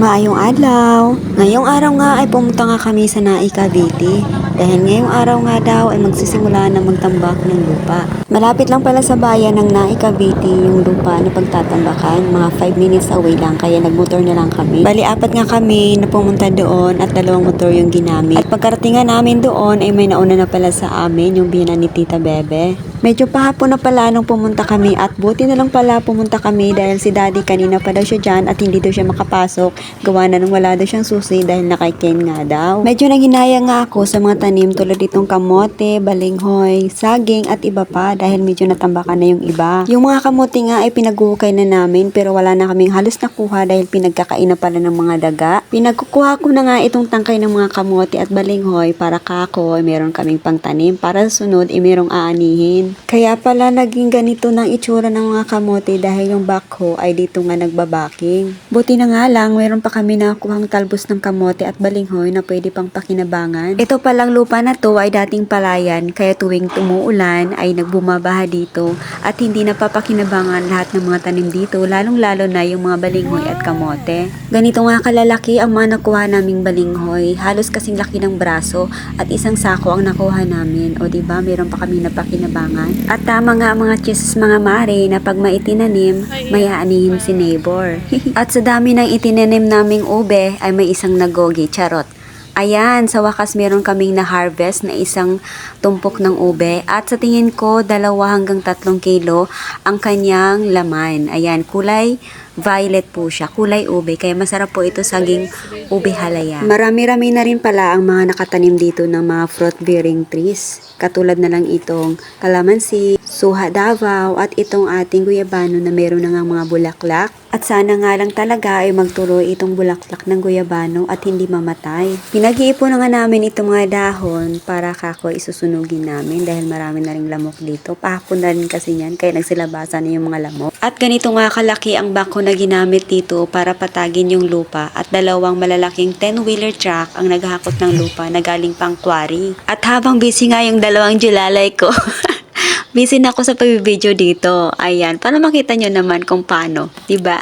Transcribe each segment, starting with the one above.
Maayong adlaw. Ngayong araw nga ay pumunta nga kami sa Nai Cavite. Dahil ngayong araw nga daw ay magsisimula na magtambak ng lupa. Malapit lang pala sa bayan ng Nai Cavite yung lupa na pagtatambakan. Mga 5 minutes away lang kaya nagmotor na lang kami. Bali apat nga kami na pumunta doon at dalawang motor yung ginamit. At pagkarating nga namin doon ay may nauna na pala sa amin yung biyanan ni Tita Bebe. Medyo pahapon na pala nung pumunta kami at buti na lang pala pumunta kami dahil si daddy kanina pa daw siya dyan at hindi daw siya makapasok. Gawa na nung wala daw siyang susi dahil nakaiken nga daw. Medyo nanghinaya nga ako sa mga tanim tulad itong kamote, balinghoy, saging at iba pa dahil medyo natambakan na yung iba. Yung mga kamote nga ay pinaghuhukay na namin pero wala na kaming halos nakuha dahil pinagkakain na pala ng mga daga. Pinagkukuha ko na nga itong tangkay ng mga kamote at balinghoy para kako ay meron kaming pangtanim para sa sunod ay merong aanihin. Kaya pala naging ganito ng itsura ng mga kamote dahil yung backhoe ay dito nga nagbabaking. Buti na nga lang, meron pa kami nakuhang talbos ng kamote at balinghoy na pwede pang pakinabangan. Ito palang lupa na to ay dating palayan kaya tuwing tumuulan ay nagbumabaha dito at hindi napapakinabangan lahat ng mga tanim dito lalong lalo na yung mga balinghoy at kamote. Ganito nga kalalaki ang mga nakuha naming balinghoy, halos kasing laki ng braso at isang sako ang nakuha namin. O ba meron pa kami napakinabangan. At tama nga mga cheese mga mare na pag maitinanim, may aanihin si neighbor. at sa dami ng itinanim naming ube ay may isang nagogi, charot. Ayan, sa wakas meron kaming na-harvest na isang tumpok ng ube at sa tingin ko dalawa hanggang tatlong kilo ang kanyang laman. Ayan, kulay violet po siya, kulay ube. Kaya masarap po ito saging ube halaya. Marami-rami na rin pala ang mga nakatanim dito ng mga fruit-bearing trees. Katulad na lang itong kalamansi, suha davao at itong ating guyabano na meron na nga mga bulaklak. At sana nga lang talaga ay magtuloy itong bulaklak ng guyabano at hindi mamatay. Pinag-iipon na nga namin itong mga dahon para kako isusunugin namin dahil marami na ring lamok dito. Pahapon na rin kasi yan kaya nagsilabasan na yung mga lamok. At ganito nga kalaki ang bako na ginamit dito para patagin yung lupa at dalawang malalaking 10-wheeler truck ang naghakot ng lupa na galing pang quarry. At habang busy nga yung dalawang julalay ko, busy na ako sa pag-video dito. Ayan, para makita nyo naman kung paano, ba?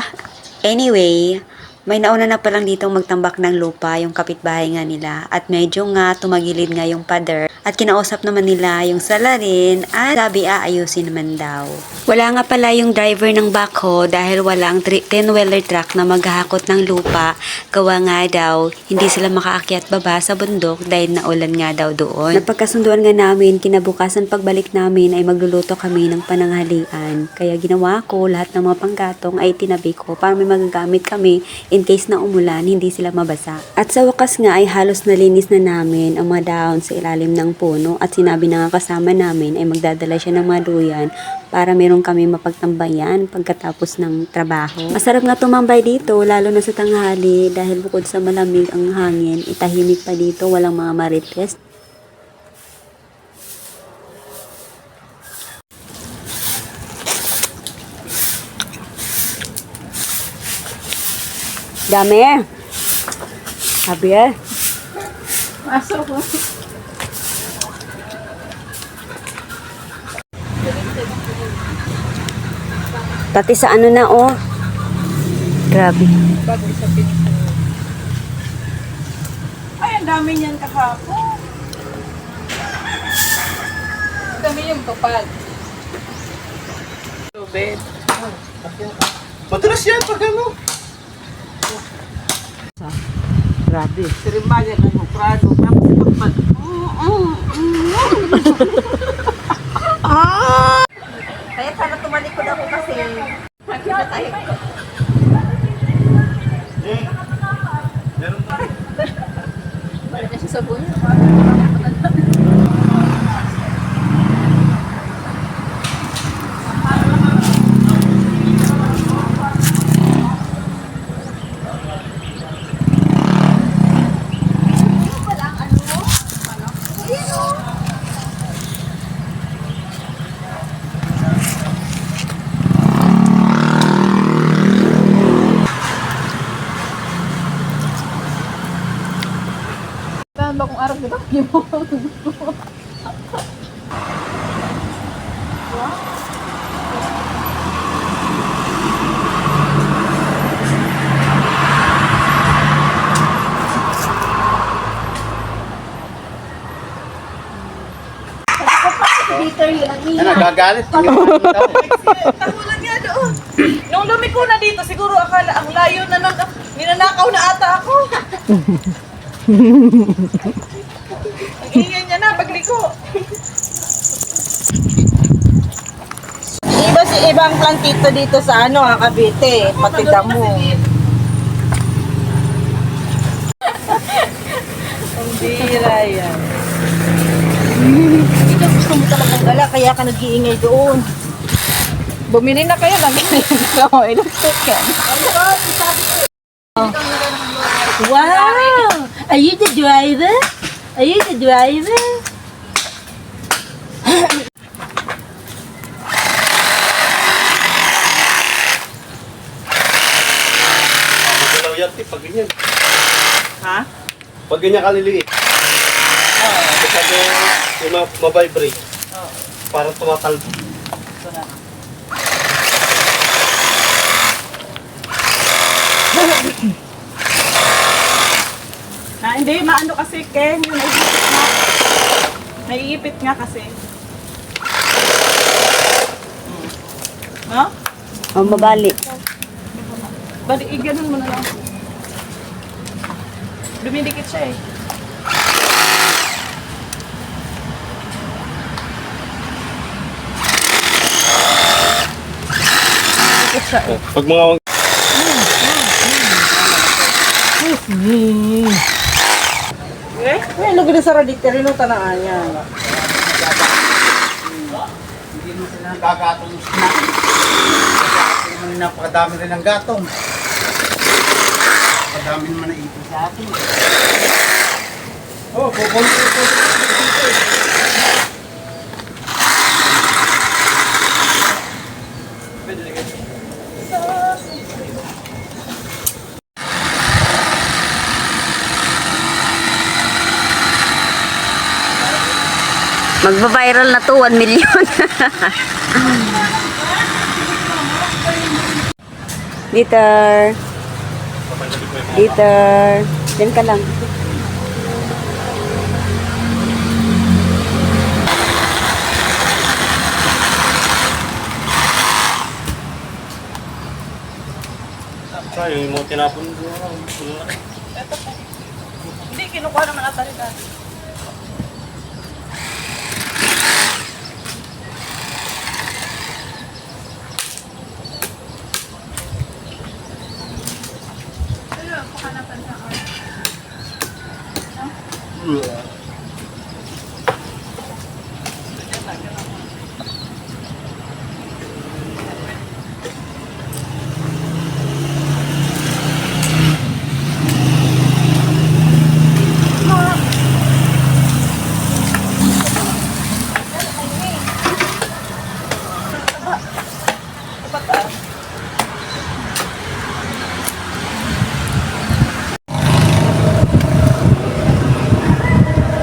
Anyway, may nauna na palang dito magtambak ng lupa yung kapitbahay nga nila at medyo nga tumagilid nga yung pader at kinausap naman nila yung salarin at sabi aayusin naman daw. Wala nga pala yung driver ng backhoe dahil walang 10-wheeler truck na maghahakot ng lupa gawa nga daw hindi sila makaakyat baba sa bundok dahil naulan nga daw doon. Napagkasunduan nga namin kinabukasan pagbalik namin ay magluluto kami ng pananghalian kaya ginawa ko lahat ng mga panggatong ay tinabi ko para may magagamit kami in case na umulan, hindi sila mabasa. At sa wakas nga ay halos nalinis na namin ang mga dahon sa ilalim ng puno at sinabi na nga kasama namin ay magdadala siya ng mga duyan para meron kami mapagtambayan pagkatapos ng trabaho. Masarap nga tumambay dito, lalo na sa tanghali dahil bukod sa malamig ang hangin, itahimik pa dito, walang mga marites. Dami. Sabi eh. Pasok Pati sa ano na oh. Grabe. Bago sa. Ay, ang dami niyan kahapon. Ang dami yung kapal. Tubig. Madalas yan pag ano. Grabe. Sirimbalya ng hukrado. Tapos pagpag. ah! araw, di ba? Limang buko. Ano, gagalit? Katulad nga doon. Nung lumiko na dito, siguro akala ang layo na nang ah, ninanakaw na ata ako. ingay niya na pagliko. Iba si ibang plantito dito sa ano, ha, Cavite. Pati damo. Ang bira yan. Ikaw gusto mo talagang gala, kaya ka nag-iingay doon. Bumili na kayo ng ganito. Electric yan. Wow! Are you the driver? Are you the driver? Galaw yan, te, pag ganyan. Ha? Pag ganyan kaliliit. Ah, sabi yung ma- ma-vibrate. Parang tumatalbo. Hindi, maano kasi, Ken. Yung naiipit nga. Naiipit nga kasi. Hmm. No? O, mabali. Bali, eh, ganun mo na lang. Dumidikit siya eh. Dumidikit siya eh. Pag mga Eh? May lagi na sa radite rin ang tanaan niya. Hindi mo sila gagatong. Kasi napakadami rin ng gatong. Napakadami naman na ipon sa atin. Oh, kukunti ko. Magba-viral na to, 1 million. Dieter. Dieter. Diyan ka lang. sayang yung mga tinapon doon. Hindi, kinukuha naman ata rin natin.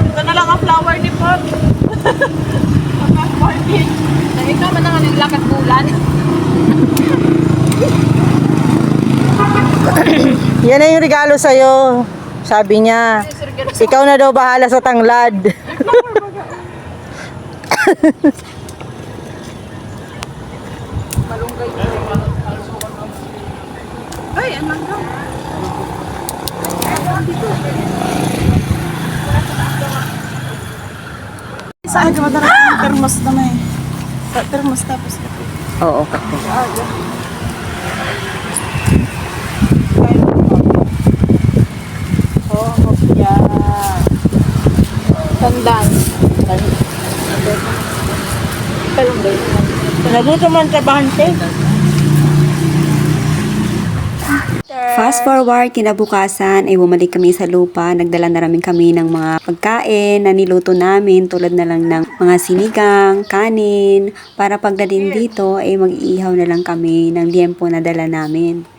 Ito na lang ang flower ni Pop. Pag-morning. Ikaw man ang nilakat bulan. Yan na yung regalo sa'yo. Sabi niya, ikaw na daw bahala sa tanglad. Ay, ano nga? Saan ka madara ng termos na may? Termos tapos kape. Oo, kape. Oh, Tandaan. Kalong ba yun? Naguto man. Fast forward, kinabukasan ay bumalik kami sa lupa. Nagdala na namin kami ng mga pagkain na niluto namin tulad na lang ng mga sinigang, kanin. Para pagdating dito ay mag-iihaw na lang kami ng liempo na dala namin.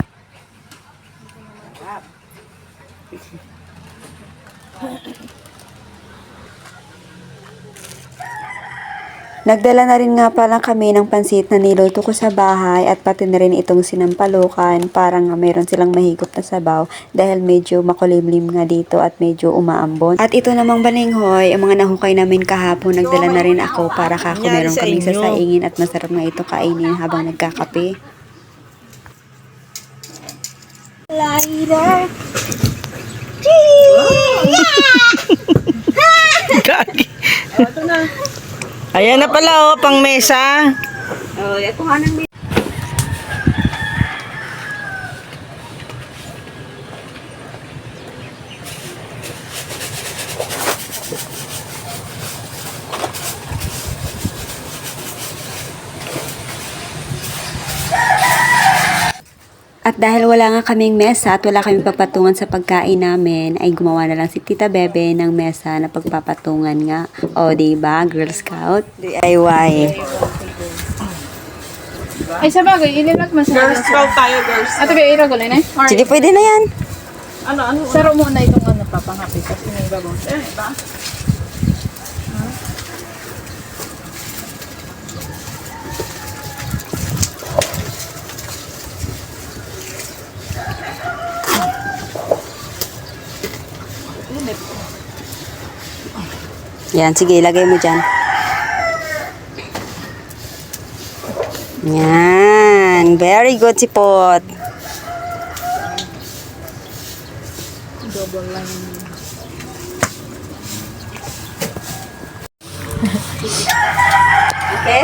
Nagdala na rin nga pala kami ng pansit na niluto ko sa bahay at pati na rin itong sinampalukan para nga mayroon silang mahigop na sabaw dahil medyo makulimlim nga dito at medyo umaambon. At ito namang balinghoy, ang mga nahukay namin kahapon, nagdala na rin ako para kako meron sa kaming sasaingin at masarap nga ito kainin habang nagkakape. Gagi. Ayan na pala oh, pang mesa. Oh, ito nga nang dahil wala nga kaming mesa at wala kaming pagpatungan sa pagkain namin, ay gumawa na lang si Tita Bebe ng mesa na pagpapatungan nga. O, diba? Girl Scout? DIY. Ay, sa bagay, ililag mo sa Girls Scout tayo, girls. Ate, ba, iragulay na? Or, Sige, pwede na yan. ano, ano? Saro muna itong ano, papangapit. Kasi may bagong. Eh, ba? Yan, sige, ilagay mo dyan. Yan. Very good si Pot. Okay?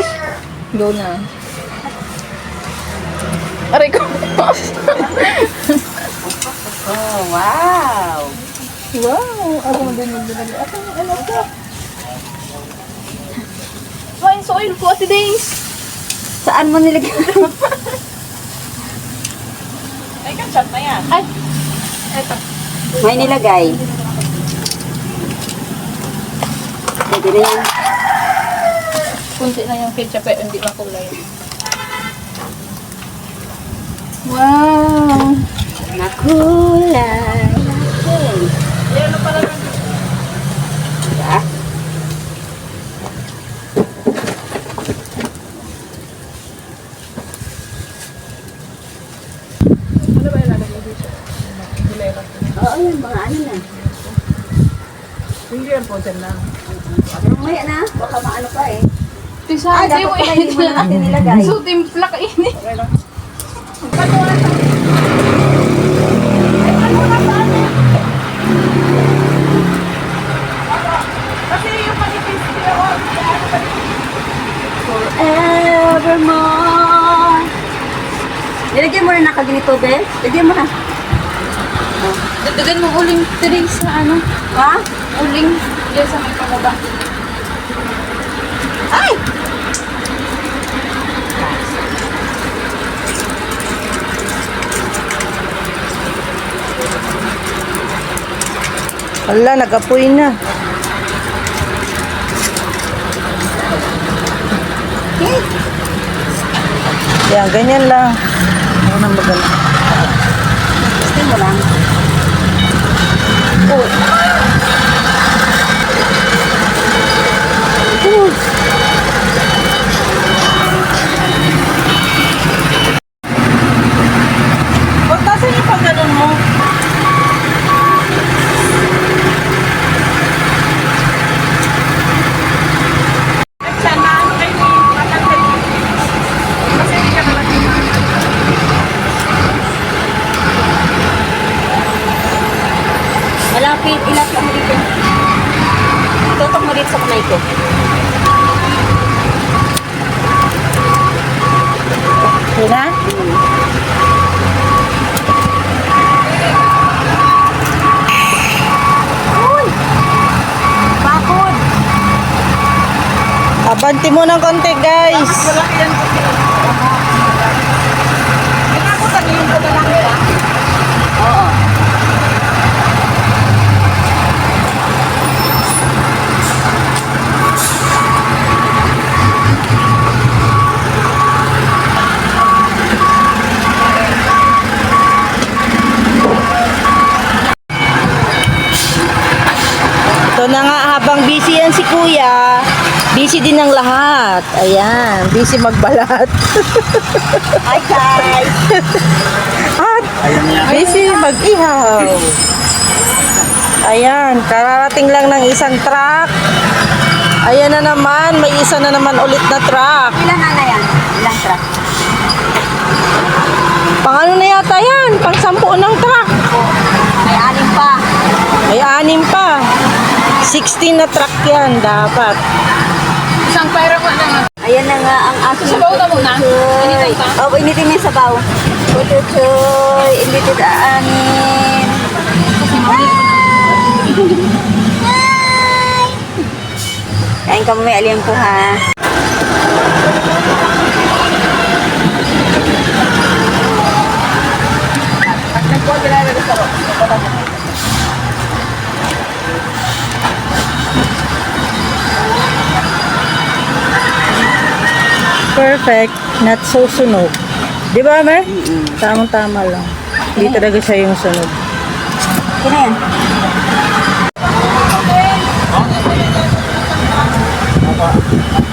Go na. Aray ko. Oh, wow. wow! Ako yung binali. Ako ano ko. Soil ko, Ate Days. Saan mo nilagay? Ay, kachat na yan. Ay, eto. May nilagay. Pwede na yan. Kunti na yung ketchup eh, hindi makulay. Wow! Nakulay. Yan na pala lang. Diba? Ano ba ilalagay dito? Hilera. Oo, yun. Mga ano na. Hindi yan po, dyan lang. Mamaya na. Baka maano pa eh. Tisa, Ay, dapat pala hindi mo na natin nilagay. So, timpla ka ini. Kasi yung manipis Evermore. Nilagyan mo na nakaganito, Bel? Lagyan mo na. Dagdagan mo uling tirig sa ano? Ha? Uling. Yan sa may pababa. Ay! Wala, nag-apoy na. Okay. Yan, ganyan lang. Ako nang magana. Gusto mo lang. Huwag kasi yung pag ganun mo. Sana ano kayo matanggal. Kasi hindi ka naman Malapit. Ilapit mo dito. Dito sa kamay ko. Yun na? Bakod. Abanti mo ng konti, guys. Malaki yan kasi. Hindi ako sabihin ko na Ito na nga, habang busy yan si kuya, Busy din ang lahat. Ayan, busy magbalat. Hi guys! At busy mag-ihaw. Ayan, kararating lang ng isang truck. Ayan na naman, may isa na naman ulit na truck. Ilan na na yan? Ilang truck? Pang ano na yata yan? Pang sampu ng truck. May anim pa. May anim pa. 16 na truck yan dapat. Isang pera mo na Ayan na nga ang aking Sabaw na muna. Initin pa. Oh, initin mo yung sabaw. Putuchoy, initin anin. Kain ka mo may aliyan po ha. Perfect. Not so sunog. Di ba, Mer? Tamang-tama lang. Hindi talaga siya yung sunog. Okay na yan. Siya,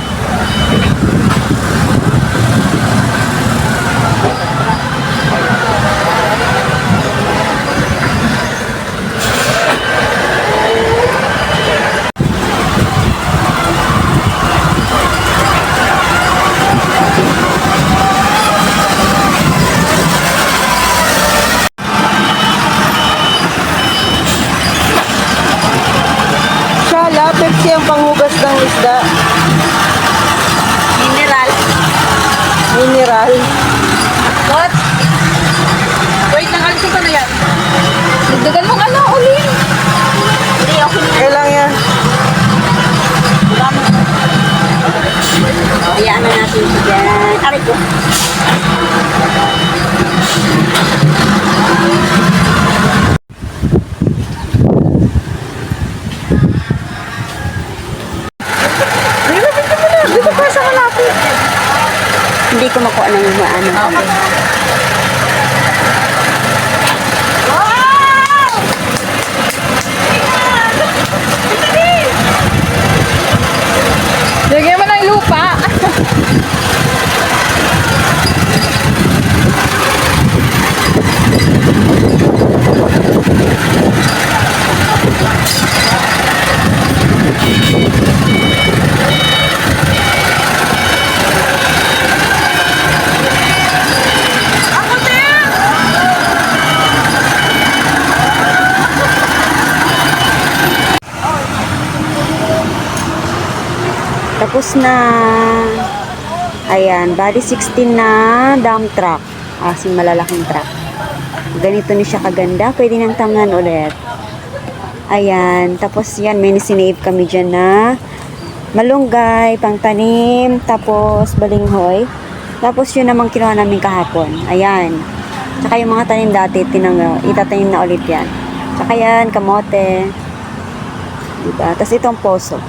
siyang panghugas ng isda. Mineral. Mineral. What? Wait lang, alisin ko na yan. Dagdagan mo ano, uli. Hindi, okay na. Kailang yan. Hayaan na natin siya. Aray ko. Thank you. Tapos na. Ayan, body 16 na dump truck. Asing malalaking truck. Ganito ni siya kaganda. Pwede nang tamnan ulit. Ayan, tapos yan, may sinave kami dyan na malunggay, pangtanim, tapos balinghoy. Tapos yun namang kinuha namin kahapon. Ayan. Tsaka yung mga tanim dati, tinang, itatanim na ulit yan. Tsaka yan, kamote. Diba? Tapos itong poso.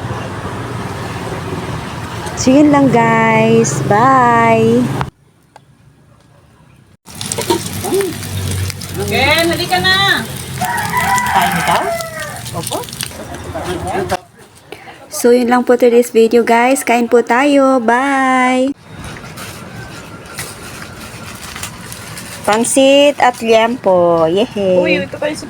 So, yun lang guys. Bye! Ken, halika na. So, yun lang po today's video guys. Kain po tayo. Bye! Pangsit at liempo. Yehey! Uy, ito tayo sa...